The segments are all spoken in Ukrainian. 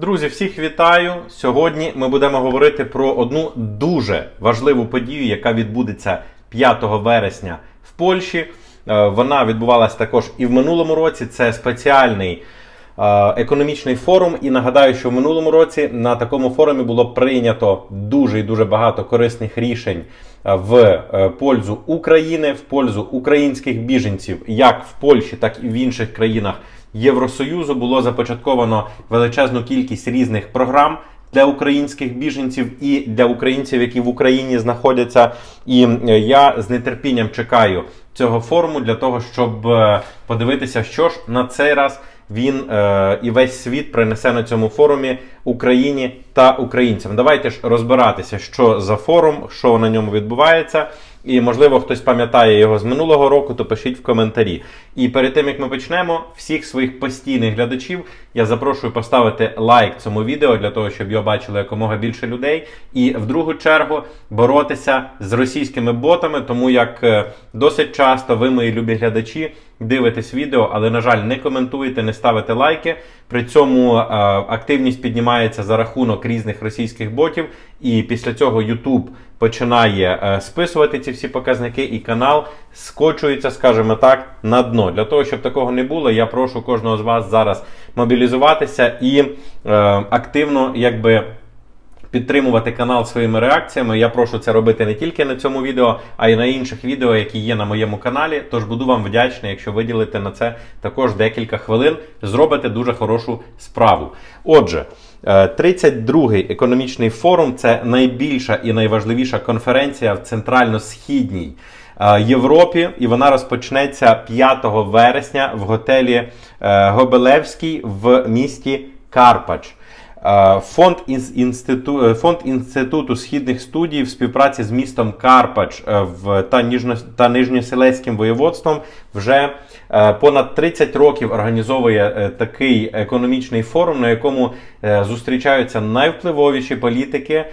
Друзі, всіх вітаю! Сьогодні ми будемо говорити про одну дуже важливу подію, яка відбудеться 5 вересня в Польщі. Е, Вона відбувалася також і в минулому році. Це спеціальний економічний форум. І нагадаю, що в минулому році на такому форумі було прийнято дуже і дуже багато корисних рішень е, в е, пользу України, в пользу українських біженців, як в Польщі, так і в інших країнах Євросоюзу. Було започатковано величезну кількість різних програм. Для українських біженців і для українців, які в Україні знаходяться, і е, я з нетерпінням чекаю цього форуму для того, щоб е, подивитися, що ж на цей раз він е, і весь світ принесе на цьому форумі Україні та українцям. Давайте ж розбиратися, що за форум, що на ньому відбувається. І, можливо, хтось пам'ятає його з минулого року, то пишіть в коментарі. І перед тим як ми почнемо, всіх своїх постійних глядачів я запрошую поставити лайк цьому відео для того, щоб його бачили якомога більше людей. І в другу чергу боротися з російськими ботами, тому як е, досить часто ви, мої любі глядачі, дивитесь відео, але, на жаль, не коментуєте, не ставите лайки. При цьому е, активність піднімається за рахунок різних російських ботів, і після цього YouTube починає е, списувати ці всі показники, і канал скочується, скажімо так, на дно. Для того, щоб такого не було, я прошу кожного з вас зараз мобілізуватися і е, активно, якби. Підтримувати канал своїми реакціями. Я прошу це робити не тільки на цьому відео, а й на інших відео, які є на моєму каналі. Тож буду вам вдячний, якщо виділите на це також декілька хвилин. Зробите дуже хорошу справу. Отже, е, 32-й економічний форум це найбільша і найважливіша конференція в центрально-східній е, Європі, і вона розпочнеться 5 вересня в готелі е, Гобелевський в місті Карпач. Е, Фонд інс- інститу... е, Фонд інституту східних студій в співпраці з містом Карпач е, в та Ніжно... та Нижньоселеським воєводством вже понад 30 років організовує такий економічний форум, на якому зустрічаються найвпливовіші політики,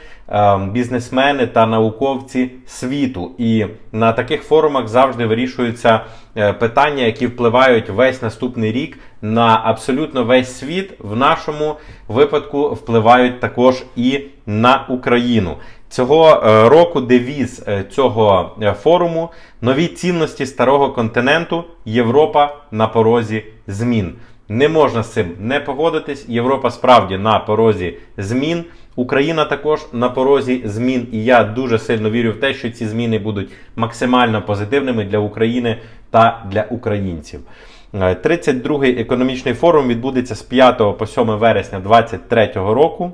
бізнесмени та науковці світу. І на таких форумах завжди вирішуються питання, які впливають весь наступний рік на абсолютно весь світ. В нашому випадку впливають також і на Україну. Цього е, року девіз е, цього е, форуму нові цінності старого континенту Європа на порозі змін. Не можна з цим не погодитись. Європа справді на порозі змін. Україна також на порозі змін, і я дуже сильно вірю в те, що ці зміни будуть максимально позитивними для України та для українців. Е, 32-й економічний форум відбудеться з 5 по 7 вересня 2023 року.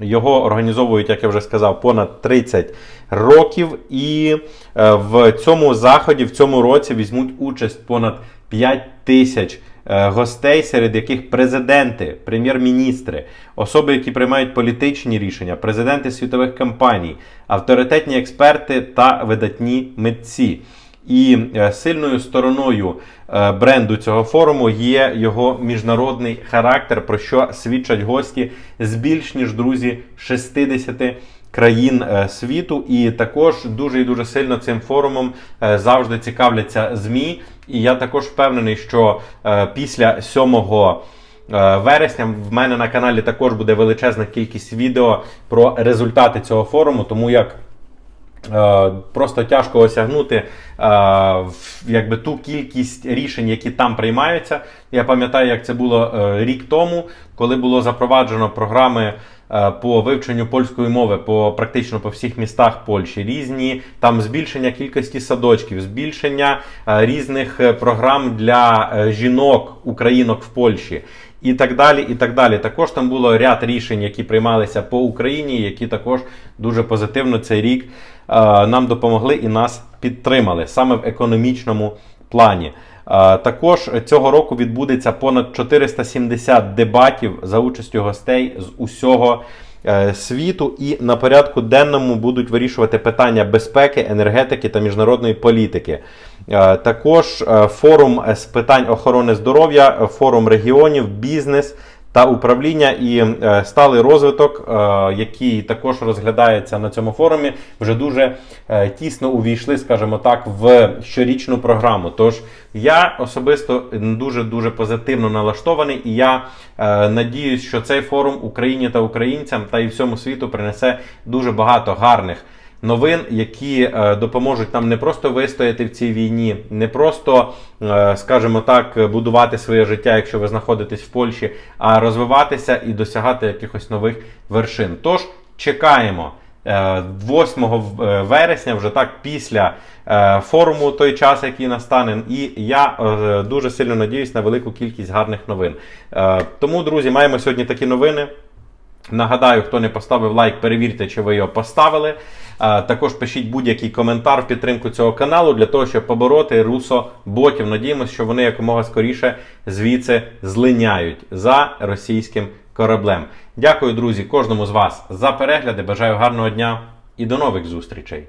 Його організовують, як я вже сказав, понад 30 років. І е, в цьому заході, в цьому році візьмуть участь понад 5 тисяч е, гостей, серед яких президенти, прем'єр-міністри, особи, які приймають політичні рішення, президенти світових компаній, авторитетні експерти та видатні митці. І е, сильною стороною е, бренду цього форуму є його міжнародний характер, про що свідчать гості з більш ніж друзі 60 країн е, світу. І також дуже і дуже сильно цим форумом завжди цікавляться ЗМІ. І я також впевнений, що після 7 е, вересня в мене на каналі також буде величезна кількість відео про результати цього форуму, тому як. Е, Просто тяжко осягнути е, якби ту кількість рішень, які там приймаються. Я пам'ятаю, як це було е, рік тому, коли було запроваджено програми по вивченню польської мови по практично по всіх містах Польщі. Різні там збільшення кількості садочків, збільшення е, різних е, програм для е, жінок, українок в Польщі. І так далі, і так далі. Також там було ряд рішень, які приймалися по Україні, які також дуже позитивно цей рік е, нам допомогли і нас підтримали саме в економічному плані. Також цього року відбудеться понад 470 дебатів за участю гостей з усього е, світу, і на порядку денному будуть вирішувати питання безпеки, енергетики та міжнародної політики. Е, Також е, форум з питань охорони здоров'я, форум регіонів, бізнес та управління і е, сталий розвиток, е, який також розглядається на цьому форумі, вже дуже е, тісно увійшли, скажімо так, в щорічну програму. Тож я особисто дуже дуже позитивно налаштований, і я надіюсь, що цей форум Україні та українцям та і всьому світу принесе дуже багато гарних новин, які е, допоможуть нам не просто вистояти в цій війні, не просто, е, скажімо так, будувати своє життя, якщо ви знаходитесь в Польщі, а розвиватися і досягати якихось нових вершин. Тож чекаємо. е, 8 е, вересня, вже так після форуму, той час, який настане, і я дуже сильно надіюсь на велику кількість гарних новин. Тому, друзі, маємо сьогодні такі новини. Нагадаю, хто не поставив лайк, перевірте, чи ви його поставили. Також пишіть будь-який коментар в підтримку цього каналу для того, щоб побороти русо ботів. Надіємося, що вони якомога скоріше звідси злиняють за російським кораблем. Дякую, друзі, кожному з вас за перегляди. Бажаю гарного дня і до нових зустрічей.